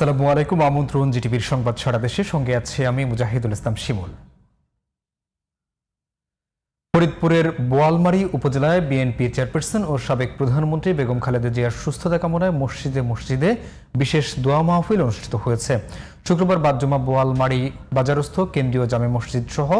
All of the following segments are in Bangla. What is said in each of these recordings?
আসসালামু আলাইকুম, আমন্ত্রণ জিটিভির সংবাদ সারা দেশে সঙ্গে আছে আমি মুজাহিদুল ইসলাম শিমুল। ফরিদপুরের বোয়ালমারী উপজেলায় বিএনপি চেয়ারপারসন ও সাবেক প্রধানমন্ত্রী বেগম খালেদা জিয়ার সুস্থতা কামনায় মসজিদে মসজিদে বিশেষ দোয়া মাহফিল অনুষ্ঠিত হয়েছে। শুক্রবার বাদজমা বোয়ালমারী বাজারস্থ কেন্দ্রীয় জামে মসজিদ সহ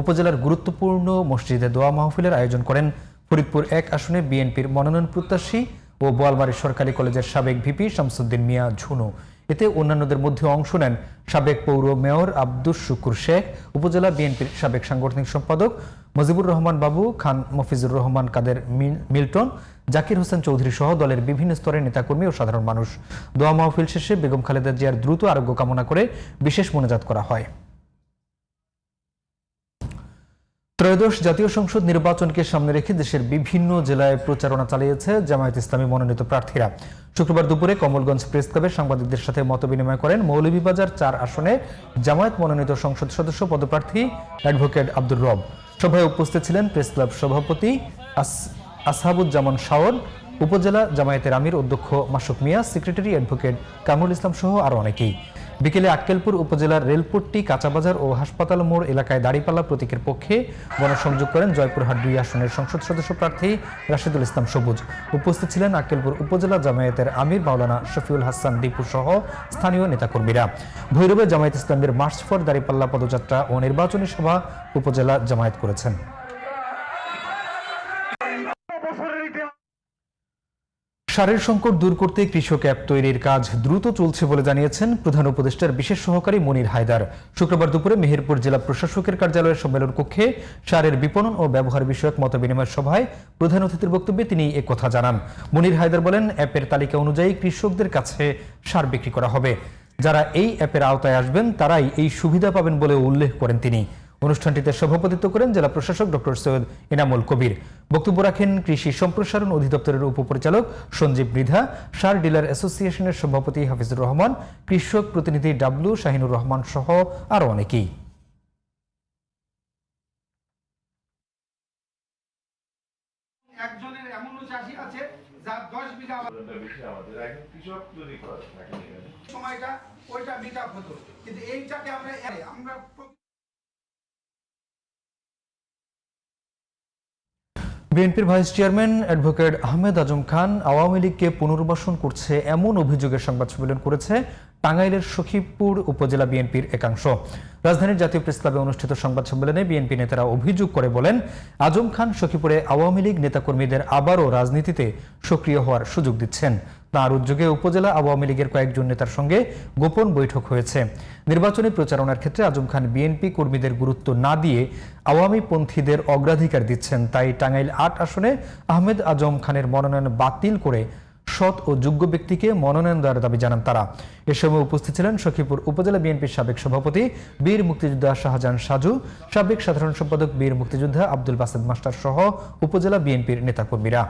উপজেলার গুরুত্বপূর্ণ মসজিদে দোয়া মাহফিলের আয়োজন করেন ফরিদপুর এক আসনে বিএনপির মনোনয়ন প্রত্যাশী ও বোয়ালমারী সরকারি কলেজের সাবেক ভিপি শামসুদ্দিন মিয়া ঝুনু। এতে অন্যান্যদের মধ্যে অংশ নেন সাবেক পৌর মেয়র আব্দুস শুকুর শেখ, উপজেলা বিএনপির সাবেক সাংগঠনিক সম্পাদক মজিবুর রহমান বাবু, খান মফিজুর রহমান কাদের মিল- মিল্টন, জাকির হোসেন চৌধুরী সহ দলের বিভিন্ন স্তরের নেতাকর্মী ও সাধারণ মানুষ। দোয়া মাহফিল শেষে বেগম খালেদা জিয়ার দ্রুত আরোগ্য কামনা করে বিশেষ মোনাজাত করা হয়। ত্রয়োদশ জাতীয় সংসদ নির্বাচনকে সামনে রেখে দেশের বিভিন্ন জেলায় প্রচারণা চালিয়েছে জামায়াত ইসলামী মনোনীত প্রার্থীরা। শুক্রবার দুপুরে কমলগঞ্জ প্রেস ক্লাবে সাংবাদিকদের সাথে মত বিনিময় করেন মৌলভীবাজার চার আসনে জামায়াত মনোনীত সংসদ সদস্য পদপ্রার্থী অ্যাডভোকেট আব্দুর রব। সভায় উপস্থিত ছিলেন প্রেস ক্লাব সভাপতি আস- আসহাবুজ্জামান শাওন, উপজেলা জামায়াতের আমির অধ্যক্ষ মাসুক মিয়া, সেক্রেটারি অ্যাডভোকেট কামরুল ইসলাম সহ আরও অনেকেই। বিকেলে আক্কেলপুর উপজেলার রেলপট্টি, কাঁচাবাজার ও হাসপাতাল মোড় এলাকায় দাড়িপাল্লা প্রতীকের পক্ষে গণসংযোগ করেন জয়পুরহাট দুই আসনের সংসদ সদস্য প্রার্থী রাশিদুল ইসলাম সবুজ। উপস্থিত ছিলেন আক্কেলপুর উপজেলা জামায়াতের আমির, মাওলানা শফিউল হাসান দীপু সহ স্থানীয় নেতাকর্মীরা। ভৈরবে জামায়াত ইসলামের মার্চ ফর দাড়িপাল্লা পদযাত্রা ও নির্বাচনী সভা উপজেলা জামায়াত করেছেন। সারের সংকট দূর করতে কৃষক অ্যাপ তৈরির কাজ দ্রুত চলছে বলে জানিয়েছেন প্রধান উপদেষ্টার বিশেষ সহকারী মনির হায়দার। শুক্রবার দুপুরে মেহেরপুর জেলা প্রশাসকের কার্যালয়ের সম্মেলন কক্ষে সারের বিপণন ও ব্যবহার বিষয়ক মতবিনিময় সভায় প্রধান অতিথির বক্তব্যে তিনি একথা জানান। মনির হায়দার বলেন, অ্যাপের তালিকা অনুযায়ী কৃষকদের কাছে সার বিক্রি করা হবে। যারা এই অ্যাপের আওতায় আসবেন, তারাই এই সুবিধা পাবেন বলে উল্লেখ করেন তিনি। অনুষ্ঠানটিতে সভাপতিত্ব করেন জেলা প্রশাসক ডক্টর সৈয়দ এনামুল কবির। বক্তব্য রাখেন কৃষি সম্প্রসারণ অধিদপ্তরের উপপরিচালক সঞ্জীব মৃধা সার ডিলার অ্যাসোসিয়েশনের সভাপতি হাফিজুর রহমান কৃষক প্রতিনিধি ডাব্লু শাহিনুর রহমান সহ আরও অনেকেই। একজনের এমনও চাষি আছে যার দশ বিঘা। সময়টা ওইটা হতো। কিন্তু এইটাকে আমরা আমরা প্র- বিএনপির vice chairman advocate Ahmed Azam Khan Awami লীগকে পুনর্বাসন করছে এমন অভিযোগের সংবাদ সম্মেলন করেছে টাঙ্গাইলের সখীপুর উপজেলা বিএনপির একাংশ। রাজধানীর জাতীয় প্রেস ক্লাবে অনুষ্ঠিত সংবাদ সম্মেলনে বিএনপি নেতারা অভিযোগ করে বলেন, আজম খান সখীপুরে আওয়ামী লীগ নেতাকর্মীদের আবারও রাজনীতিতে সক্রিয় হওয়ার সুযোগ দিচ্ছেন। তাঁর উদ্যোগে উপজেলা আওয়ামী লীগের কয়েকজন নেতার সঙ্গে গোপন বৈঠক হয়েছে। নির্বাচনী প্রচারণার ক্ষেত্রে আজম খান বিএনপি কর্মীদের গুরুত্ব না দিয়ে আওয়ামী পন্থীদের অগ্রাধিকার দিচ্ছেন। তাই টাঙ্গাইল আট আসনে আহমেদ আজম খানের মনোনয়ন বাতিল করে সৎ ও যোগ্য ব্যক্তিকে মনোনয়ন দেওয়ার দাবি জানান তারা। এ সময় উপস্থিত ছিলেন সখীপুর উপজেলা বিএনপির সাবেক সভাপতি বীর মুক্তিযোদ্ধা শাহজাহান সাজু, সাবেক সাধারণ সম্পাদক বীর মুক্তিযোদ্ধা আব্দুল বাসেদ মাস্টার সহ উপজেলা বিএনপির নেতাকর্মীরা।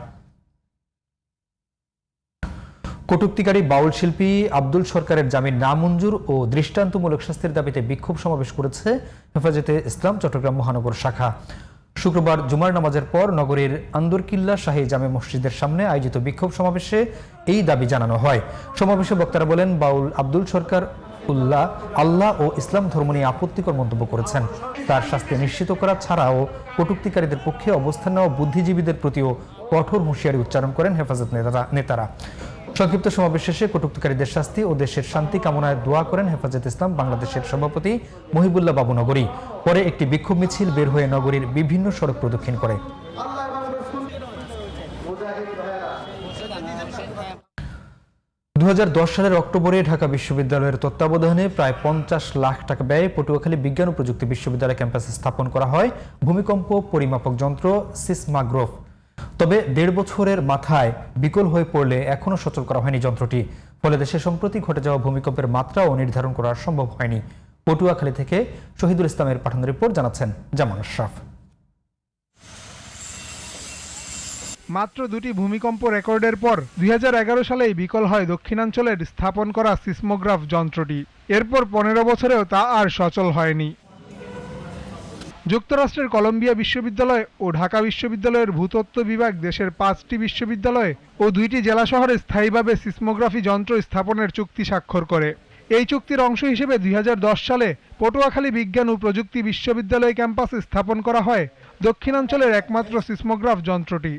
কটুক্তিকারী বাউল শিল্পী আব্দুল সরকারের জামিন নামঞ্জুর ও দৃষ্টান্তমূলক শাস্তির দাবিতে বিক্ষোভ সমাবেশ করেছে হেফাজতে ইসলাম, চট্টগ্রাম মহানগর শাখা। শুক্রবার জুমার নামাজের পর নগরীর আন্দরকিল্লা শাহী জামে মসজিদের সামনে আয়োজিত বিক্ষোভ সমাবেশে এই দাবি জানানো হয়। সমাবেশে বক্তারা বলেন, বাউল আব্দুল সরকার উল্লাহ আল্লাহ ও ইসলাম ধর্ম নিয়ে আপত্তিকর মন্তব্য করেছেন। তার শাস্তি নিশ্চিত করা ছাড়াও কটুক্তিকারীদের পক্ষে অবস্থান নেওয়া বুদ্ধিজীবীদের প্রতিও কঠোর হুঁশিয়ারি উচ্চারণ করেন হেফাজত নেতারা নেতারা। সংক্ষিপ্ত সমাবেশ শেষে কটুক্তিকারীদের শাস্তি ও দেশের শান্তি কামনায় দোয়া করেন হেফাজত ইসলাম বাংলাদেশের সভাপতি মহিবুল্লাহ বাবু নগরী। পরে একটি বিক্ষোভ মিছিল বের হয়ে নগরীর বিভিন্ন সড়ক প্রদক্ষিণ করে। দু হাজার দশ সালের অক্টোবরে ঢাকা বিশ্ববিদ্যালয়ের তত্ত্বাবধানে প্রায় পঞ্চাশ লাখ টাকা ব্যয়ে পটুয়াখালী বিজ্ঞান ও প্রযুক্তি বিশ্ববিদ্যালয় ক্যাম্পাসে স্থাপন করা হয়। ভূমিকম্প পরিমাপক যন্ত্র সিসমাগ্রোফ তবে দেড় বছরের মাথায় বিকল হয়ে পড়লে এখনও সচল করা হয়নি যন্ত্রটি। ফলে দেশে সম্প্রতি ঘটে যাওয়া ভূমিকম্পের মাত্রাও নির্ধারণ করা সম্ভব হয়নি। পটুয়াখালী থেকে শহীদুল ইসলামের পাঠানো রিপোর্ট জানাচ্ছেন জামান আশরাফ। মাত্র দুটি ভূমিকম্প রেকর্ডের পর দুই হাজার এগারো সালেই বিকল হয় দক্ষিণাঞ্চলের স্থাপন করা সিসমোগ্রাফ যন্ত্রটি। এরপর পনেরো বছরেও তা আর সচল হয়নি। যুক্তরাষ্ট্রের কলম্বিয়া বিশ্ববিদ্যালয় ও ঢাকা বিশ্ববিদ্যালয়ের ভূতত্ত্ব বিভাগ দেশের পাঁচটি বিশ্ববিদ্যালয়ে ও দুইটি জেলা শহরে স্থায়ীভাবে সিসমোগ্রাফি যন্ত্র স্থাপনের চুক্তি স্বাক্ষর করে। এই চুক্তির অংশ হিসেবে দুই হাজার দশ সালে পটুয়াখালী বিজ্ঞান ও প্রযুক্তি বিশ্ববিদ্যালয় ক্যাম্পাসে স্থাপন করা হয়, দক্ষিণাঞ্চলের একমাত্র সিসমোগ্রাফ যন্ত্রটি।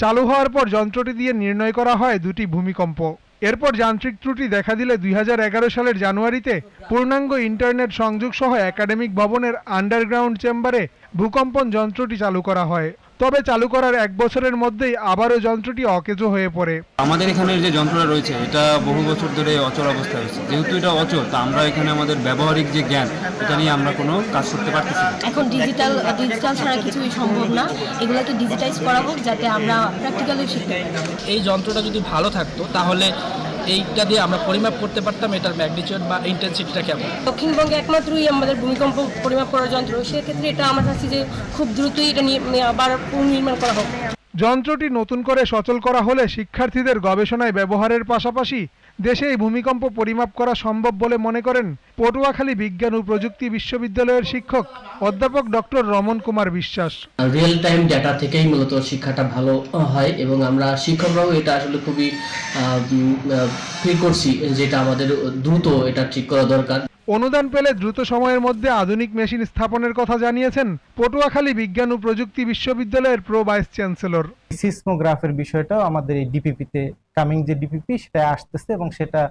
চালু হওয়ার পর যন্ত্রটি দিয়ে নির্ণয় করা হয় দুটি ভূমিকম্প। এরপর যান্ত্রিক ত্রুটি দেখা দিলে দুই হাজার এগারো সালের জানুয়ারিতে পূর্ণাঙ্গ ইন্টারনেট সংযোগ সহ একাডেমিক ভবনের আন্ডারগ্রাউন্ড চেম্বারে ভূকম্পন যন্ত্রটি চালু করা হয়। তবে চালু করার এক বছরের মধ্যেই আবারও যন্ত্রটি অকেজো হয়ে পড়ে। আমাদের এখানের যে যন্ত্রটা রয়েছে এটা বহু বছর ধরে অচল অবস্থা রয়েছে। যেহেতু এটা অচল তা আমরা এখানে আমাদের ব্যবহারিক যে জ্ঞান এটা নিয়ে আমরা কোনো কাজ করতে পারতেছি না। এখন ডিজিটাল ডিজিটাল ছাড়া কিছুই সম্ভব না। এগুলোকে ডিজিটাইজ করা হোক যাতে আমরা প্র্যাকটিক্যালি শিখতে পারি। এই যন্ত্রটা যদি ভালো থাকতো তাহলে এইটা দিয়ে আমরা পরিমাপ করতে পারতাম এটার ম্যাগনিচিউড বা ইন্টেন্সিটিটা কেমন? দক্ষিণবঙ্গে একমাত্রই আমাদের ভূমিকম্প পরিমাপ করার যন্ত্র সেক্ষেত্রে এটা আমার কাছে যে খুব দ্রুতই এটা নিয়ে- আবার পুনর্নির্মাণ করা হোক। যন্ত্রটি নতুন করে সচল করা হলে শিক্ষার্থীদের গবেষণায় ব্যবহারের পাশাপাশি দেশে এই ভূমিকম্প পরিমাপ করা সম্ভব বলে মনে করেন পটুয়াখালী বিজ্ঞান ও প্রযুক্তি বিশ্ববিদ্যালয়ের শিক্ষক অধ্যাপক doctor Raman Kumar Biswas. Real time data থেকেই মূলত শিক্ষাটা ভালো হয় এবং আমরা শিক্ষকরাও এটা আসলে খুবই করছি যেটা আমাদের দ্রুত এটা ঠিক করা দরকার। অনুদান পেলে দ্রুত সময়ের মধ্যে আধুনিক মেশিন স্থাপনের কথা জানিয়েছেন পটুয়াখালী বিজ্ঞান ও প্রযুক্তি বিশ্ববিদ্যালয়ের প্রো ভাইস চ্যান্সেলর। সিসমোগ্রাফের বিষয়টাও আমাদের এই ডিপিপিতে কামিং যে ডিপিপি সেটা আসতেছে এবং সেটা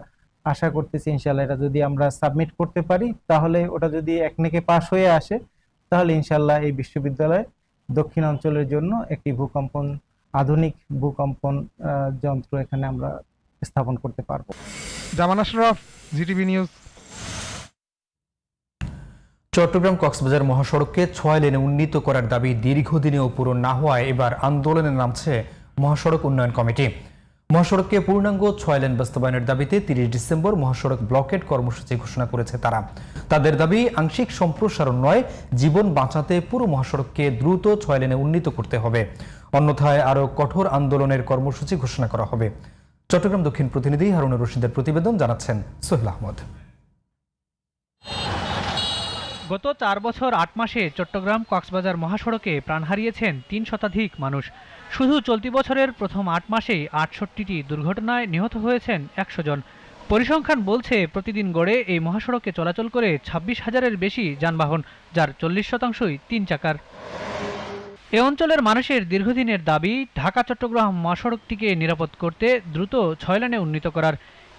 আশা করতেছি ইনশাল্লাহ এটা যদি আমরা সাবমিট করতে পারি তাহলে ওটা যদি একনেকে পাশ হয়ে আসে তাহলে ইনশাল্লাহ এই বিশ্ববিদ্যালয় দক্ষিণ অঞ্চলের জন্য একটি ভূকম্পন আধুনিক ভূকম্পন যন্ত্র এখানে আমরা স্থাপন করতে পারব। Zaman Ashraf GTV news. Chittagong Cox's Bazar মহাসড়ককে ছয় লেনে উন্নীত করার দাবি দীর্ঘদিনেও পূরণ না হওয়ায় এবার আন্দোলনে নামছে মহাসড়ক উন্নয়ন কমিটি। মহাসড়ককে পূর্ণাঙ্গ ছয় লেন বাস্তবায়নের দাবিতে তিরিশ ডিসেম্বর মহাসড়ক ব্লকেট কর্মসূচি ঘোষণা করেছে তারা। তাদের দাবি, আংশিক সম্প্রসারণ নয়, জীবন বাঁচাতে পুরো মহাসড়ককে দ্রুত ছয় লেনে উন্নীত করতে হবে। অন্যথায় আরও কঠোর আন্দোলনের কর্মসূচি ঘোষণা করা হবে। চট্টগ্রাম দক্ষিণ প্রতিনিধি হারুনুর রশিদের প্রতিবেদন জানাচ্ছেন সোহেল আহমদ। গত চার বছর আট মাসে চট্টগ্রাম কক্সবাজার মহাসড়কে প্রাণ হারিয়েছেন তিন শতাধিক মানুষ। শুধু চলতি বছরের প্রথম আট মাসেই আটষট্টিটি দুর্ঘটনায় নিহত হয়েছেন একশো জন। পরিসংখ্যান বলছে, প্রতিদিন গড়ে এই মহাসড়কে চলাচল করে ছাব্বিশ হাজারের বেশি যানবাহন, যার চল্লিশ শতাংশই তিন চাকার। এ অঞ্চলের মানুষের দীর্ঘদিনের দাবি ঢাকা চট্টগ্রাম মহাসড়কটিকে নিরাপদ করতে দ্রুত ছয় লেনে উন্নীত করার।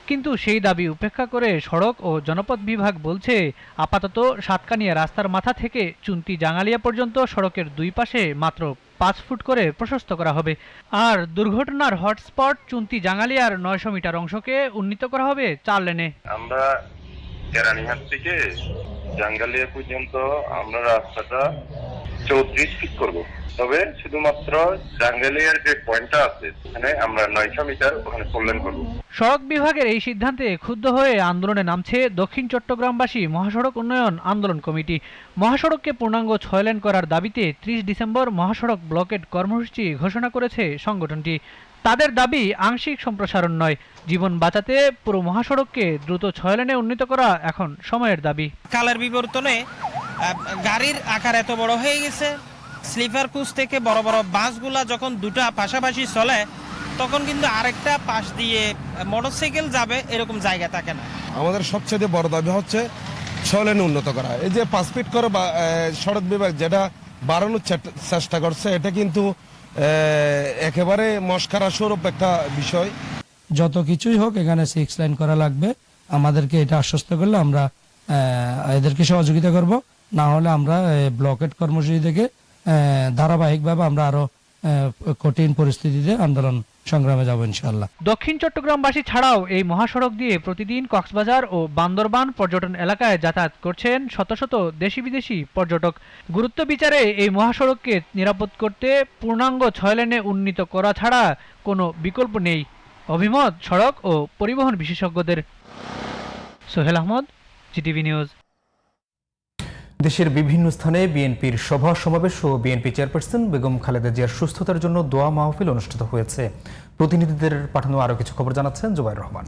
কিন্তু সেই দাবি উপেক্ষা করে সড়ক ও জনপথ বিভাগ বলছে, আপাতত সাতকানিয়া রাস্তার মাথা থেকে চুনতি জাঙ্গালিয়া পর্যন্ত সড়কের দুই পাশে মাত্র পাঁচ ফুট করে প্রশস্ত করা হবে। আর দুর্ঘটনার হটস্পট চুনতি জাঙ্গালিয়ার নয়শো মিটার অংশকে উন্নীত করা হবে চার লেনে। আমরা কেরানীহাট থেকে জাঙ্গালিয়া পর্যন্ত আমরা রাস্তাটা চৌত্রিশ ফিট করব। তবে শুধুমাত্র জাঙ্গালিয়ার যে পয়েন্টটা আছে ওখানে আমরা নয়শো মিটার ওখানে ফোরলেন করব। সড়ক বিভাগের এই সিদ্ধান্তে ক্ষুব্ধ হয়ে আন্দোলনে নামছে দক্ষিণ চট্টগ্রামবাসী মহাসড়ক উন্নয়ন আন্দোলন কমিটি। মহাসড়ককে পূর্ণাঙ্গ ছয় করার দাবিতে ত্রিশ ডিসেম্বর মহাসড়ক ব্লকেট কর্মসূচি ঘোষণা করেছে সংগঠনটি। তাদের দাবি আংশিক সম্প্রসারণ নয়। জীবন বাঁচাতে পুরো মহাসড়ককে দ্রুত ছয় লেনে উন্নীত করা এখন সময়ের দাবি। কালের বিবর্তনে গাড়ির আকার এত বড় হয়ে গেছে। স্লিপার কোচ থেকে বড় বড় বাসগুলা যখন দুটা পাশাপাশি চলে তখন কিন্তু আরেকটা পাশ দিয়ে মোটরসাইকেল যাবে এরকম জায়গা থাকে না। আমাদের সবচেয়ে বড় দাবি হচ্ছে ছয় লেন উন্নত করা। এই যে পাঁচ ফিট করে বা- সড়ক বিভাগ যেটা বাড়ানোর চেষ্টা করছে এটা কিন্তু একেবারে মস্কারা স্বরূপ একটা বিষয়। যত কিছুই হোক, এখানে সিক্স লাইন করা লাগবে। আমাদেরকে এটা আশ্বস্ত করলে আমরা এদেরকে সহযোগিতা করব। না হলে আমরা ব্লকেট কর্মসূচি থেকে ধারাবাহিকভাবে আমরা আরও কঠিন পরিস্থিতিতে আন্দোলন সংগ্রামে যাব ইনশাল্লাহ দক্ষিণ চট্টগ্রামবাসী ছাড়াও এই মহাসড়ক দিয়ে প্রতিদিন কক্সবাজার ও বান্দরবান পর্যটন এলাকায় যাতায়াত করছেন শত শত দেশি বিদেশি পর্যটক। গুরুত্ব বিচারে এই মহাসড়ককে নিরাপদ করতে পূর্ণাঙ্গ ছয় লেনে উন্নীত করা ছাড়া কোনো বিকল্প নেই। অভিমত, সড়ক ও পরিবহন বিশেষজ্ঞদের। Sohel Ahmad, GTV news. দেশের বিভিন্ন স্থানে বিএনপির সভা সমাবেশ ও বিএনপি চেয়ারপারসন বেগম খালেদা জিয়ার সুস্থতার জন্য দোয়া মাহফিল অনুষ্ঠিত হয়েছে। প্রতিনিধিদের পাঠানো আরও কিছু খবর জানাচ্ছেন জুবাইর রহমান।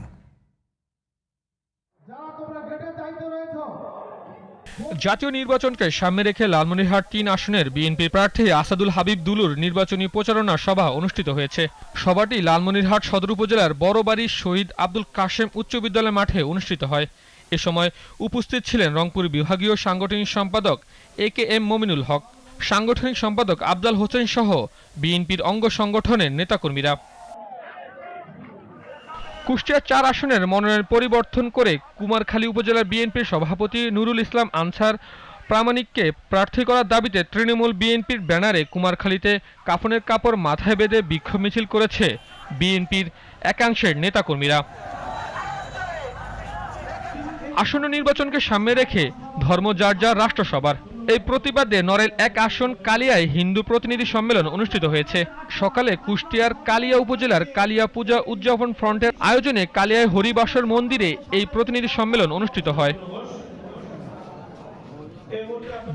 জাতীয় নির্বাচনকে সামনে রেখে লালমনিরহাট তিন আসনের বিএনপি প্রার্থী আসাদুল হাবিব দুলুর নির্বাচনী প্রচারণা সভা অনুষ্ঠিত হয়েছে। সভাটি লালমনিরহাট সদর উপজেলার বড়বাড়ি শহীদ আব্দুল কাশেম উচ্চ বিদ্যালয় মাঠে অনুষ্ঠিত হয়। এ সময় উপস্থিত ছিলেন রংপুর বিভাগীয় সাংগঠনিক সম্পাদক এ কে এম মমিনুল হক, সাংগঠনিক সম্পাদক আবদাল হোসেন সহ বিএনপির অঙ্গ সংগঠনের নেতাকর্মীরা। কুষ্টিয়া চার আসনের মনোনয়ন পরিবর্তন করে কুমারখালী উপজেলার বিএনপির সভাপতি নুরুল ইসলাম আনসার প্রামাণিককে প্রার্থী করার দাবিতে তৃণমূল বিএনপির ব্যানারে কুমারখালীতে কাফনের কাপড় মাথায় বেঁধে বিক্ষোভ মিছিল করেছে বিএনপির একাংশের নেতাকর্মীরা। আসন্ন নির্বাচনকে সামনে রেখে ধর্ম যার যার রাষ্ট্রসভার। এই প্রতিবাদে নরেল এক আসন কালিয়ায় হিন্দু প্রতিনিধি সম্মেলন অনুষ্ঠিত হয়েছে। সকালে কুষ্টিয়ার কালিয়া উপজেলার কালিয়া পূজা উদযাপন ফ্রন্টের আয়োজনে কালিয়ায় হরিবাসর মন্দিরে এই প্রতিনিধি সম্মেলন অনুষ্ঠিত হয়।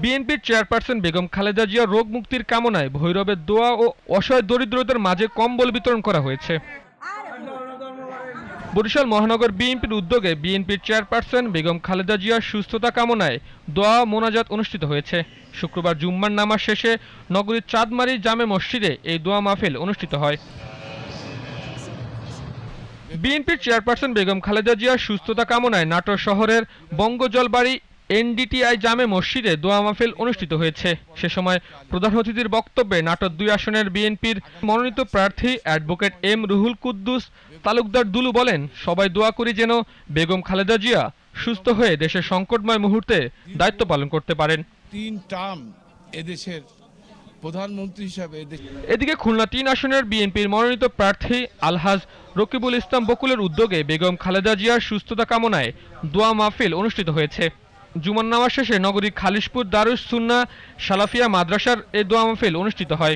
বিএনপির চেয়ারপারসন বেগম খালেদা জিয়া রোগ মুক্তির কামনায় ভৈরবের দোয়া ও অসহায় দরিদ্রদের মাঝে কম্বল বিতরণ করা হয়েছে। বরিশাল মহানগর বিএনপির উদ্যোগে বিএনপির চেয়ারপারসন বেগম খালেদা জিয়ার সুস্থতা কামনায় দোয়া মোনাজাত অনুষ্ঠিত হয়েছে। শুক্রবার জুম্মার নামাজ শেষে নগরীর চাঁদমারি জামে মসজিদে এই দোয়া মাহফিল অনুষ্ঠিত হয়। বিএনপির চেয়ারপারসন বেগম খালেদা জিয়ার সুস্থতা কামনায় নাটোর শহরের বঙ্গজলবাড়ি এনডিটিআই জামে মসজিদে দোয়া মাহফিল অনুষ্ঠিত হয়েছে। সে সময় প্রধান অতিথির বক্তব্যে নাটোর দুই আসনের বিএনপির মনোনীত প্রার্থী অ্যাডভোকেট এম রুহুল কুদ্দুস তালুকদার দুলু বলেন সবাই দোয়া করি যেন বেগম খালেদা জিয়া সুস্থ হয়ে দেশের সংকটময় মুহূর্তে দায়িত্ব পালন করতে পারেন। তিন টার্ম এদেশের প্রধানমন্ত্রী হিসাবে এদিকে খুলনা তিন আসনের বিএনপির মনোনীত প্রার্থী আলহাজ রকিবুল ইসলাম বকুলের উদ্যোগে বেগম খালেদা জিয়ার সুস্থতা কামনায় দোয়া মাহফিল অনুষ্ঠিত হয়েছে। জুমান নামাজ শেষে নগরীর খালিশপুর দারুস সুন্না সালাফিয়া মাদ্রাসার এই দোয়া মাহফিল অনুষ্ঠিত হয়।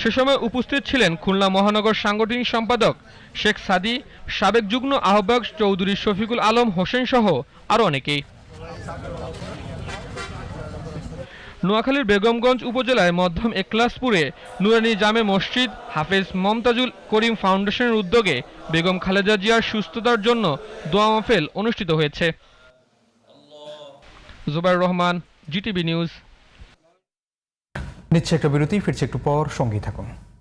সে সময় উপস্থিত ছিলেন খুলনা মহানগর সাংগঠনিক সম্পাদক শেখ সাদি সাবেক যুগ্ম আহ্বায়ক চৌধুরী শফিকুল আলম হোসেন সহ আরও অনেকেই। নোয়াখালীর বেগমগঞ্জ উপজেলায় মধ্যম একলাসপুরে নুরানি জামে মসজিদ হাফেজ মমতাজুল করিম ফাউন্ডেশনের উদ্যোগে বেগম খালেদা জিয়ার সুস্থতার জন্য দোয়া মাহফিল অনুষ্ঠিত হয়েছে। জুবাইর রহমান জিটিভি নিউজ নিচ্ছে একটা বিরতি ফিরছে একটু পর সঙ্গী থাকুন।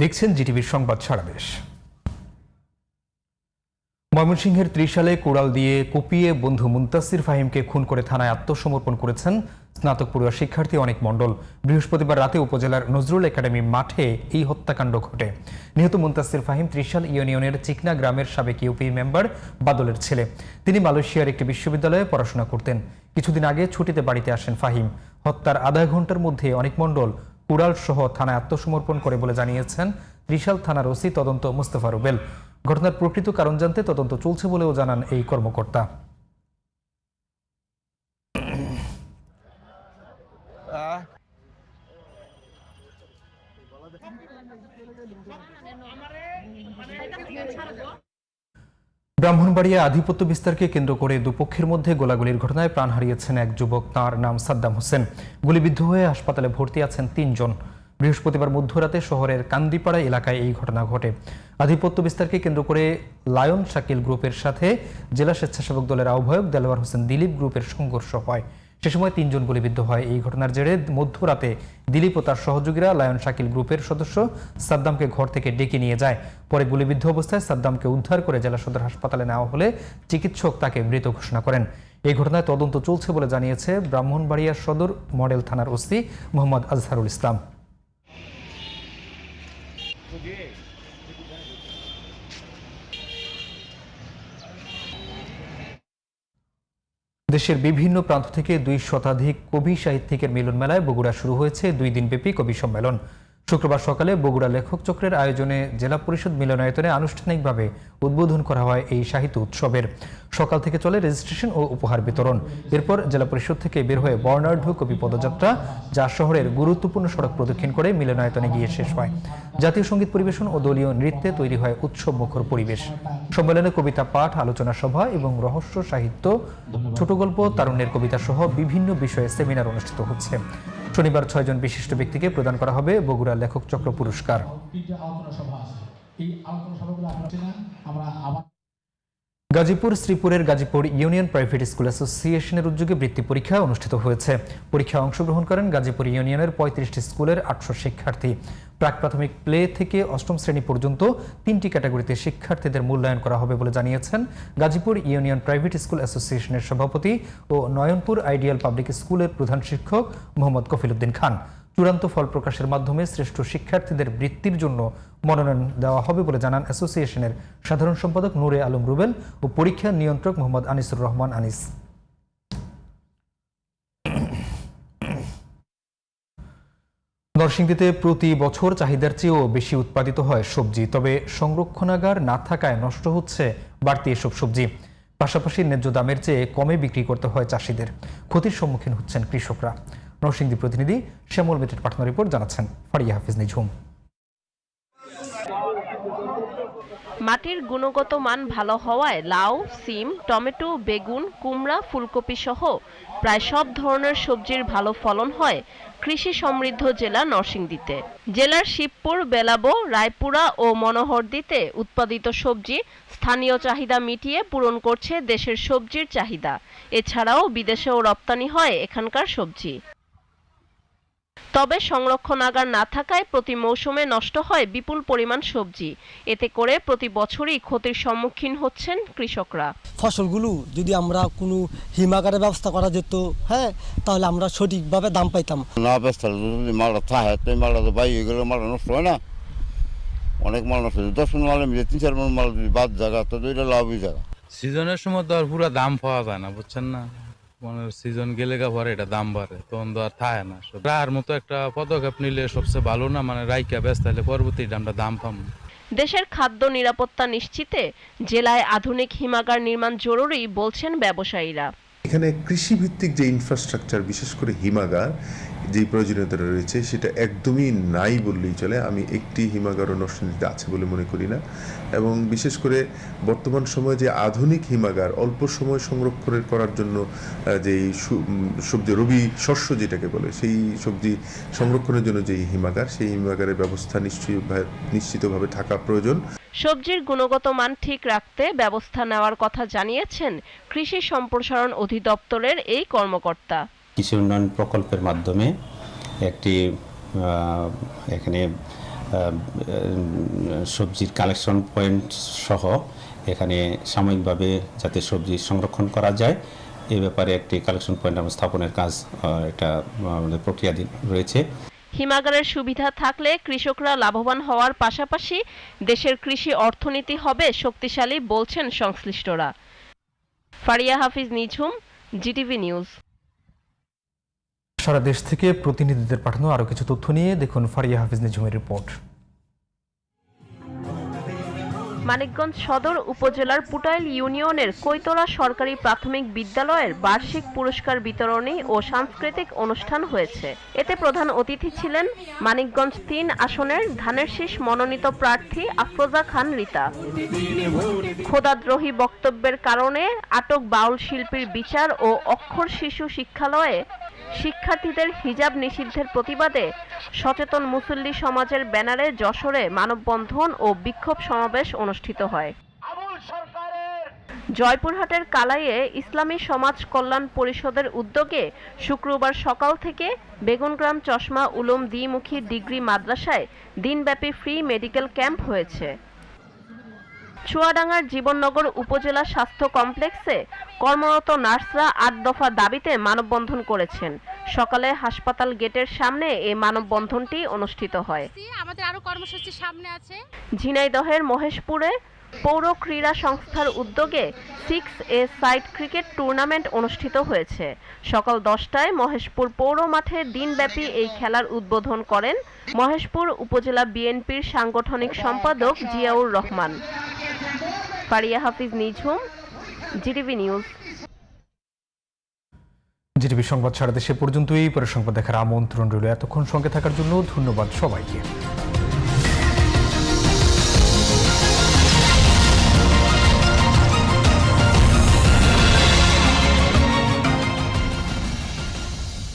দেখছেন জিটিভির সংবাদ সারা দেশ। ময়মনসিংহের ত্রিশালে কোড়াল দিয়ে কুপিয়ে বন্ধু মুন্তাসির ফাহিমকে খুন করে থানায় আত্মসমর্পণ করেছেন স্নাতক পড়ুয়া শিক্ষার্থী অনেক মণ্ডল। বৃহস্পতিবার রাতে উপজেলার নজরুল একাডেমি মাঠে এই হত্যাকাণ্ড ঘটে। নিহত মুন্তাসির ফাহিম ত্রিশাল ইউনিয়নের চিকনা গ্রামের সাবেক ইউপি মেম্বার বাদলের ছেলে। তিনি মালয়েশিয়ার একটি বিশ্ববিদ্যালয়ে পড়াশোনা করতেন। কিছুদিন আগে ছুটিতে বাড়িতে আসেন ফাহিম। হত্যার আধা ঘণ্টার মধ্যে অনেক মণ্ডল কুড়াল সহ থানায় আত্মসমর্পণ করে বলে জানিয়েছেন ত্রিশাল থানার ওসি তদন্ত মুস্তফা রুবেল। ঘটনার প্রকৃত কারণ জানতে তদন্ত চলছে বলেও জানান এই কর্মকর্তা। ব্রাহ্মণবাড়িয়া আধিপত্য বিস্তারকে কেন্দ্র করে দুপক্ষের মধ্যে গোলাগুলির ঘটনায় প্রাণ হারিয়েছেন এক যুবক, তাঁর নাম সাদ্দাম হোসেন। গুলিবিদ্ধ হয়ে হাসপাতালে ভর্তি আছেন তিনজন। বৃহস্পতিবার মধ্যরাতে শহরের কান্দিপাড়া এলাকায় এই ঘটনা ঘটে। আধিপত্য বিস্তারকে কেন্দ্র করে লায়ন শাকিল গ্রুপের সাথে জেলা স্বেচ্ছাসেবক দলের আহ্বায়ক দেলোয়ার হোসেন দিলীপ গ্রুপের সংঘর্ষ হয়। সে সময় তিনজন গুলিবিদ্ধ হয়। এই ঘটনার জেরে মধ্যরাতে দিলীপ ও তার সহযোগীরা লায়ন শাকিল গ্রুপের সদস্য সাদ্দামকে ঘর থেকে ডেকে নিয়ে যায়। পরে গুলিবিদ্ধ অবস্থায় সাদ্দামকে উদ্ধার করে জেলা সদর হাসপাতালে নেওয়া হলে চিকিৎসক তাকে মৃত ঘোষণা করেন। এই ঘটনায় তদন্ত চলছে বলে জানিয়েছে ব্রাহ্মণবাড়িয়া সদর মডেল থানার ওসি মোহাম্মদ আজহারুল ইসলাম। দেশের বিভিন্ন প্রান্ত থেকে দুই শতাধিক কবি সাহিত্যিকের মিলন মেলায় বগুড়া শুরু হয়েছে দুই দিনব্যাপী কবি সম্মেলন। শুক্রবার সকালে বগুড়া লেখক চক্রের আয়োজনে জেলা পরিষদ মিলনায়তনে আনুষ্ঠানিকভাবে উদ্বোধন করা হয় এই সাহিত্য উৎসবের। সকাল থেকে চলে রেজিস্ট্রেশন ও উপহার বিতরণ। এরপর জেলা পরিষদ থেকে বের হয়ে বর্ণাঢ্য কবি পদযাত্রা, যা শহরের গুরুত্বপূর্ণ সড়ক প্রদক্ষিণ করে মিলনায়তনে গিয়ে শেষ হয়। জাতীয় সংগীত পরিবেশন ও দলীয় নৃত্যে তৈরি হয় উৎসব মুখর পরিবেশ। সম্মেলনে কবিতা, পাঠ, আলোচনা সভা এবং রহস্য সাহিত্য ছোট গল্প তারুণ্যের কবিতা সহ বিভিন্ন বিষয়ে সেমিনার অনুষ্ঠিত হচ্ছে। শনিবার ছয়জন বিশিষ্ট ব্যক্তিকে প্রদান করা হবে বগুড়া লেখক চক্র পুরস্কার। গাজীপুর, শ্রীপুরের গাজীপুর ইউনিয়ন প্রাইভেট স্কুল অ্যাসোসিয়েশনের উদ্যোগে বৃত্তি পরীক্ষা অনুষ্ঠিত হয়েছে। পরীক্ষায় অংশগ্রহণ করেন গাজীপুর ইউনিয়নের পঁয়ত্রিশটি স্কুলের আটশো শিক্ষার্থী। প্রাক প্রাথমিক প্লে থেকে অষ্টম শ্রেণি পর্যন্ত তিনটি ক্যাটাগরিতে শিক্ষার্থীদের মূল্যায়ন করা হবে বলে জানিয়েছেন গাজীপুর ইউনিয়ন প্রাইভেট স্কুল অ্যাসোসিয়েশনের সভাপতি ও নয়নপুর আইডিয়াল পাবলিক স্কুলের প্রধান শিক্ষক মোহাম্মদ কফিলউদ্দিন খান। চূড়ান্ত ফল প্রকাশের মাধ্যমে শ্রেষ্ঠ শিক্ষার্থীদের বৃত্তির জন্য মনোনয়ন দেওয়া হবে বলে জানান অ্যাসোসিয়েশনের সাধারণ সম্পাদক নূরে আলম রুবেল ও পরীক্ষা নিয়ন্ত্রক মোহাম্মদ আনিসুর রহমান আনিস। নরসিংদীতে প্রতি বছর চাহিদার চেয়েও বেশি উৎপাদিত হয় সবজি, তবে সংরক্ষণাগার না থাকায় নষ্ট হচ্ছে বাড়তি এসব সবজি। পাশাপাশি ন্যায্য দামের চেয়ে কমে বিক্রি করতে হয় চাষিদের। ক্ষতির সম্মুখীন হচ্ছেন কৃষকরা। নরসিংদী প্রতিনিধি শ্যামল মিত্রের পাঠানো রিপোর্ট জানাচ্ছেন ফারিয়া হাফিজ নিঝুম। মাটির গুণগত মান ভালো হওয়ায় লাউ, সিম, টমেটো, বেগুন, কুমড়া, ফুলকপি সহ প্রায় সব ধরনের সবজির ভালো ফলন হয় কৃষি সমৃদ্ধ জেলা নরসিংদীতে। জেলার শিবপুর, বেলাবো, রায়পুরা ও মনোহরদীতে উৎপাদিত সবজি স্থানীয় চাহিদা মিটিয়ে পূরণ করছে দেশের সবজির চাহিদা। এছাড়াও বিদেশেও রপ্তানি হয় এখানকার সবজি। তবে সংরক্ষণাগার না থাকায় প্রতি মৌসুমে নষ্ট হয় বিপুল পরিমাণ সবজি। এতে করে প্রতি বছরই ক্ষতির সম্মুখীন হচ্ছেন কৃষকরা। ফসলগুলো যদি আমরা কোনো হিমাগারের ব্যবস্থা করা যেত হ্যাঁ তাহলে আমরা সঠিকভাবে দাম পাইতাম। না ব্যস্ত যদি মালটা থাকে তো মালটা তো বাই হয়ে গেলে মালটা নষ্ট হয় না। অনেক মাল নষ্ট হয় দশ মন মাল মিলে তিন চার মন মাল বাদ জায়গা তো এটা লাভই জায়গা। সিজনের সময় তো আর পুরো দাম পাওয়া যায় না বুঝছেন না? মানে সিজন গেলে গা পরে এটা দাম বাড়ে তখন তো আর থাকে না। রাহার মতো একটা পদক্ষেপ নিলে সবচেয়ে ভালো না? মানে রাইকা ব্যস্ত হলে পরবর্তী আমরা দাম পাবো। দেশের খাদ্য নিরাপত্তা নিশ্চিতে জেলায় আধুনিক হিমাগার নির্মাণ জরুরি বলছেন ব্যবসায়ীরা। এখানে কৃষিভিত্তিক যে ইনফ্রাস্ট্রাকচার বিশেষ করে হিমাগার যে প্রয়োজনীয়তা রয়েছে সেটা একদমই নাই বললেই চলে। আমি একটি হিমাগারও নরসিংদীতে আছে বলে মনে করি না। এবং বিশেষ করে বর্তমান সময়ে যে আধুনিক হিমাগার, অল্প সময় সংরক্ষণের করার জন্য যে সবজি, রবি শস্য যেটাকে বলে, সেই সবজি সংরক্ষণের জন্য যে হিমাগার, সেই হিমাগারের ব্যবস্থা নিশ্চয়ই নিশ্চিতভাবে থাকা প্রয়োজন। সবজির গুণগত মান ঠিক রাখতে ব্যবস্থা নেওয়ার কথা জানিয়েছেন কৃষি সম্প্রসারণ অধিদপ্তরের এই কর্মকর্তা। কৃষি উন্নয়ন প্রকল্পের মাধ্যমে একটি এখানে সবজির কালেকশন পয়েন্ট সহ এখানে সাময়িকভাবে যাতে সবজি সংরক্ষণ করা যায়। এ ব্যাপারে একটি কালেকশন পয়েন্ট স্থাপনের কাজ একটা, আমাদের প্রক্রিয়াধীন রয়েছে। হিমাগারের সুবিধা থাকলে কৃষকরা লাভবান হওয়ার পাশাপাশি দেশের কৃষি অর্থনীতি হবে শক্তিশালী বলছেন সংশ্লিষ্টরা। Faria Hafiz Nijhum, GTV news. সারা দেশ থেকে প্রতিনিধিদের পাঠানো আরও কিছু তথ্য নিয়ে দেখুন ফারিয়া হাফিজ নিজুমের রিপোর্ট। মানিকগঞ্জ সদর উপজেলার পুটাইল ইউনিয়নের কৈতলা সরকারি প্রাথমিক বিদ্যালয়ের বার্ষিক পুরস্কার বিতরণী ও সাংস্কৃতিক অনুষ্ঠান হয়েছে। এতে প্রধান অতিথি ছিলেন মানিকগঞ্জ তিন আসনের ধানের শীষ মনোনীত প্রার্থী আফরোজা খান রিতা। খোদাদ্রোহী বক্তব্যের কারণে আটক বাউল শিল্পীর বিচার ও অক্ষর শিশু শিক্ষালয়ে শিক্ষার্থীদের হিজাব নিষিদ্ধের প্রতিবাদে সচেতন মুসল্লি সমাজের ব্যানারে যশোরে মানববন্ধন ও বিক্ষোভ সমাবেশ অনুষ্ঠিত হয়। জয়পুরহাটের কালাইয়ে ইসলামী সমাজ কল্যাণ পরিষদের উদ্যোগে শুক্রবার সকাল থেকে বেগুনগ্রাম চশমা উলুম দ্বিমুখী ডিগ্রি মাদ্রাসায় দিনব্যাপী ফ্রি মেডিকেল ক্যাম্প হয়েছে। চুয়াডাঙ্গার জীবননগর উপজেলা স্বাস্থ্য কমপ্লেক্সে কর্মরত নার্সরা আট দফা দাবিতে মানববন্ধন করেছেন। সকালে হাসপাতাল গেটের সামনে এই মানববন্ধনটি অনুষ্ঠিত হয়। আমাদের আরও কর্মসূচি সামনে আছে। ঝিনাইদহের মহেশপুরে পৌর ক্রীড়া সংস্থার উদ্যোগে six a side cricket tournament অনুষ্ঠিত হয়েছে। সকাল দশটায় মহেশপুর পৌর মাঠে দিনব্যাপী এই খেলার উদ্বোধন করেন মহেশপুর উপজেলা বিএনপির সাংগঠনিক সম্পাদক Ziaur Rahman. Faria Hafiz Nijhum, GTV news. GTV সংবাদ সারা দেশে পর্যন্তই। পরে সংবাদ দেখার আমন্ত্রণ রইল এতক্ষণ সঙ্গে থাকার জন্য ধন্যবাদ সবাইকে।